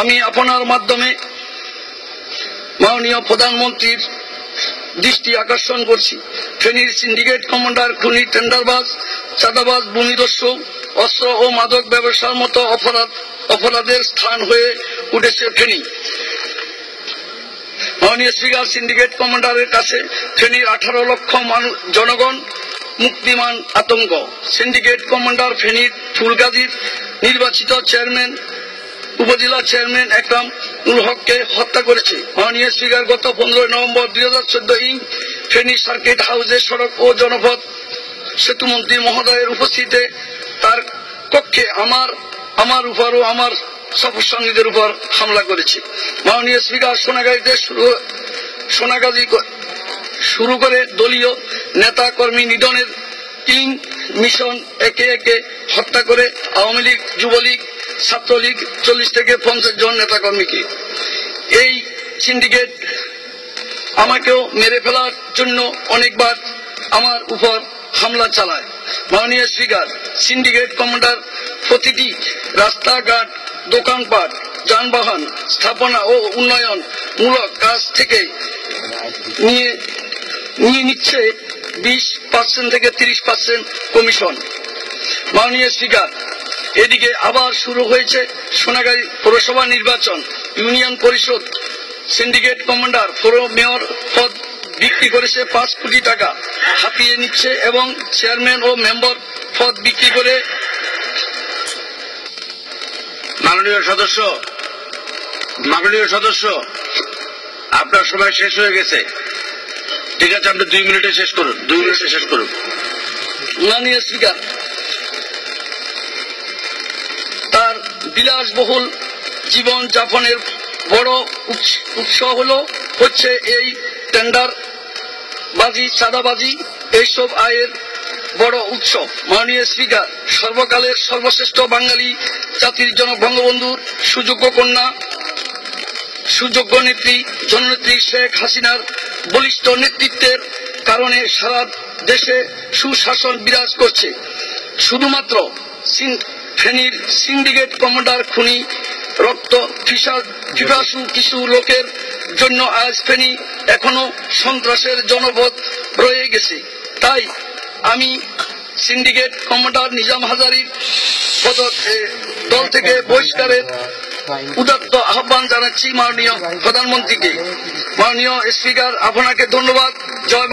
আমি আপনার মাধ্যমে মাননীয় প্রধানমন্ত্রীর দৃষ্টি আকর্ষণ করছি। ফেনীর সিন্ডিকেট কমান্ডার খুনি টেন্ডারবাজ চাঁদাবাজ, ভূমিদস্যু, অস্ত্র ও মাদক ব্যবসার মতো অপরাধ, অপরাধের স্থান হয়ে উঠেছে ফেনী। মাননীয় স্পিকার সিন্ডিকেট কমান্ডারের কাছে ফেনীর আঠারো লক্ষ মানুষ জনগণ মুক্তিমান আতঙ্ক। সিন্ডিকেট কমান্ডার ফেনীর ফুলগাজীর নির্বাচিত চেয়ারম্যান উপজেলা চেয়ারম্যান একরাম হককে হত্যা করেছে। মাননীয় স্পিকার গত পনেরোই নভেম্বর দুই হাজার চোদ্দ ইং ফেনী সার্কিট হাউসে সড়ক ও জনপথ সেতুমন্ত্রী মহোদয়ের উপস্থিতিতে তার কক্ষে আমার আমার উপর ও আমার সফর সঙ্গীদের উপর হামলা করেছে। মাননীয় স্পিকার সোনাগাজীতে শুরু, সোনাগাজী শুরু করে দলীয় নেতা কর্মী নিধনের কিং মিশন একে একে হত্যা করে আওয়ামী লীগ, যুবলীগ ছাত্রলীগ চল্লিশ থেকে পঞ্চাশ জন নেতা কর্মীকে এই সিন্ডিকেট আমাকেও মেরে ফেলার জন্য অনেকবার আমার উপর হামলা চালায়। মাননীয় স্পিকার সিন্ডিকেট কমান্ডার প্রতিটি রাস্তাঘাট, দোকানপাট, যানবাহন স্থাপনা ও উন্নয়ন মূলক কাজ থেকে নিয়ে নিয়ে নিচ্ছে বিশ পার্সেন্ট থেকে তিরিশ পার্সেন্ট কমিশন মাননীয় স্পিকার এদিকে আবার শুরু হয়েছে সোনাগাড়ি পৌরসভা নির্বাচন ইউনিয়ন পরিষদ। সিন্ডিকেট কমান্ডার পৌর মেয়র পদ বিক্রি করেছে পাঁচ কোটি টাকা হাতিয়ে নিচ্ছে এবং চেয়ারম্যান ও মেম্বার পদ বিক্রি করে মাননীয় সদস্য মাননীয় সদস্য আপনার সময় শেষ হয়ে গেছে। ঠিক আছে আপনি দুই মিনিটে শেষ করুন দুই মিনিটে শেষ করুন। মাননীয় স্পিকার তার বিলাসবহুল জীবন যাপনের বড় উৎস- হলো হচ্ছে এই টেন্ডার বাজি চাঁদাবাজি, এইসব আয়ের বড় উৎস। মাননীয় স্পিকার, সর্বকালের সর্বশ্রেষ্ঠ বাঙালি জাতির জনক বঙ্গবন্ধুর সুযোগ্য কন্যা, সুযোগ্য নেত্রী, জননেত্রী শেখ হাসিনার বলিষ্ঠ নেতৃত্বের কারণে সারা দেশে সুশাসন বিরাজ করছে। শুধুমাত্র ফেনীর সিন্ডিকেট কমান্ডার খুনি, রক্ত ফিসা- পিপাসু কিছু লোকের জন্য আজ ফেনী এখনও সন্ত্রাসের জনপদ রয়ে গেছে। তাই আমি সিন্ডিকেট কমান্ডার নিজাম হাজারির দল থেকে বহিষ্কারের উদাত্ত আহ্বান জানাচ্ছি মাননীয় প্রধানমন্ত্রীকে। মাননীয় স্পিকার, আপনাকে ধন্যবাদ। জয়